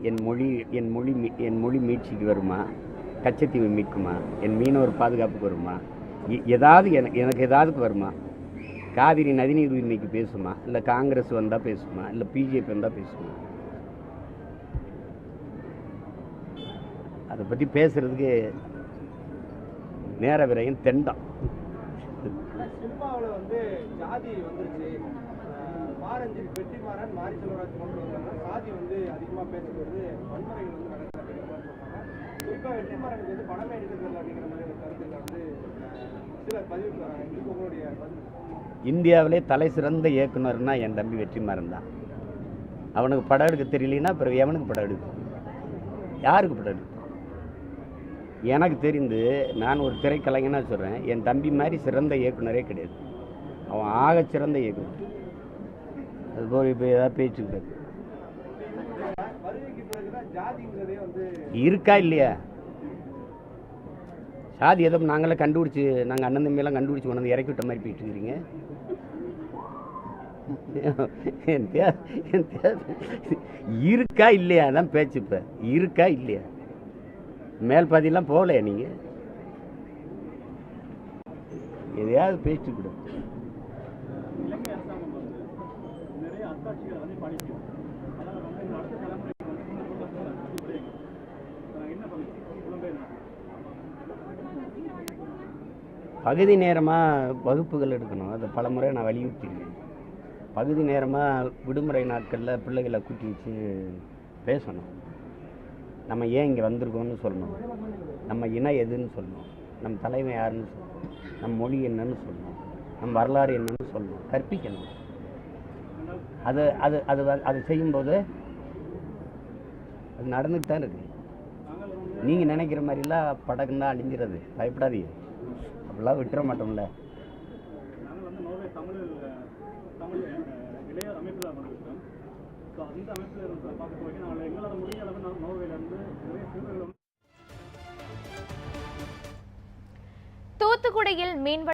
என் மொழி என் மொழி மீ- என் மொழி மீட்சிக்கு வருமா? கச்சத்தீவை மீட்குமா? என் மீனவர் பாதுகாப்புக்கு வருமா? எ- ஏதாவது எனக்கு எனக்கு ஏதாவதுக்கு வருமா? காவிரி நதிநீர் உரிமைக்கு பேசுமா? இல்லை காங்கிரஸ் வந்தால் பேசுமா? இல்லை பிஜேபி வந்தால் பேசுமா? அதை பற்றி பேசுகிறதுக்கு நேர விரையும் தெண்டம். ஆரஞ்சில் வெற்றிமாறன் மாரி செல்வராஜ் போன்றவங்க சாதி வந்து அதிகமாக பேசுறது வன்முறைகள் வந்து நடக்குது அப்படிங்கிற மாதிரி சொல்றாங்க. குறிப்பாக வெற்றிமாறனுக்கு வந்து படமே எடுக்கிறது அப்படிங்கிற மாதிரி ஒரு கருத்துக்களை வந்து அஹ் சிலர் பதிவு வராங்க உங்களுடைய இந்தியாவிலே தலை சிறந்த இயக்குனர்னா என் தம்பி வெற்றிமாறன் தான். அவனுக்கு படம் எடுக்க தெரியலனா பிறகு எவனுக்கு படம் எடுக்கும் யாருக்கு படம் எடுக்கும் எனக்கு தெரிந்து நான் ஒரு திரைக்கலைஞனாக சொல்கிறேன் என் தம்பி மாதிரி சிறந்த இயக்குனரே கிடையாது. அவன் ஆக சிறந்த இயக்குனர். போய் இப்போ ஏதாவது பேச்சு கூடாது இருக்கா இல்லையா? சாதி எதோ நாங்களே கண்டுபிடிச்சி நாங்கள் அண்ணன் தம்பியெல்லாம் கண்டுபிடிச்சி கொண்டு வந்து இறக்கி விட்ட மாதிரி போயிட்டு இருக்கிறீங்க. இருக்கா இல்லையா? தான் பேச்சு இப்போ. இருக்கா இல்லையா? மேல் பாதியெல்லாம் போகலையா நீங்கள் எதையாவது பேச்சு கூட இலங்கை அரசாங்கம் வந்து நிறைய அத்தாட்சிகளை வந்து படிக்கும் அதனால் வந்து இந்த அடுத்த தலைமுறை வந்து என்ன பகுதி நேரமாக வகுப்புகள் எடுக்கணும். அதை பல முறை நான் வலியுறுத்திருக்கேன் பகுதி நேரமாக விடுமுறை நாட்களில் பிள்ளைகளை கூட்டி வச்சு பேசணும். நம்ம ஏன் இங்கே வந்திருக்கோம்னு சொல்லணும். நம்ம இனம் எதுன்னு சொல்லணும். நம்ம தலைமை யாருன்னு சொல்லணும். நம்ம மொழி என்னன்னு சொல்லணும். நம்ம வரலாறு என்னன்னு சொல்லணும். கற்பிக்கணும். அது அது அது அது செய்யும்போது அது நடந்துட்டு தான் இருக்கு. நீங்கள் நினைக்கிற மாதிரிலாம் படகுன்னா அழிஞ்சிறது பயப்படாதீங்க. அப்படிலாம் விட்டுற மாட்டோம்ல. அந்த அமைப்பில் இருந்து பார்க்க போய் நாங்கள் எங்களால் முடிஞ்ச அளவு நாங்கள் நோர்வேலேருந்து நிறைய சிறுவர்கள் தூத்துக்குடியில் மீன்வள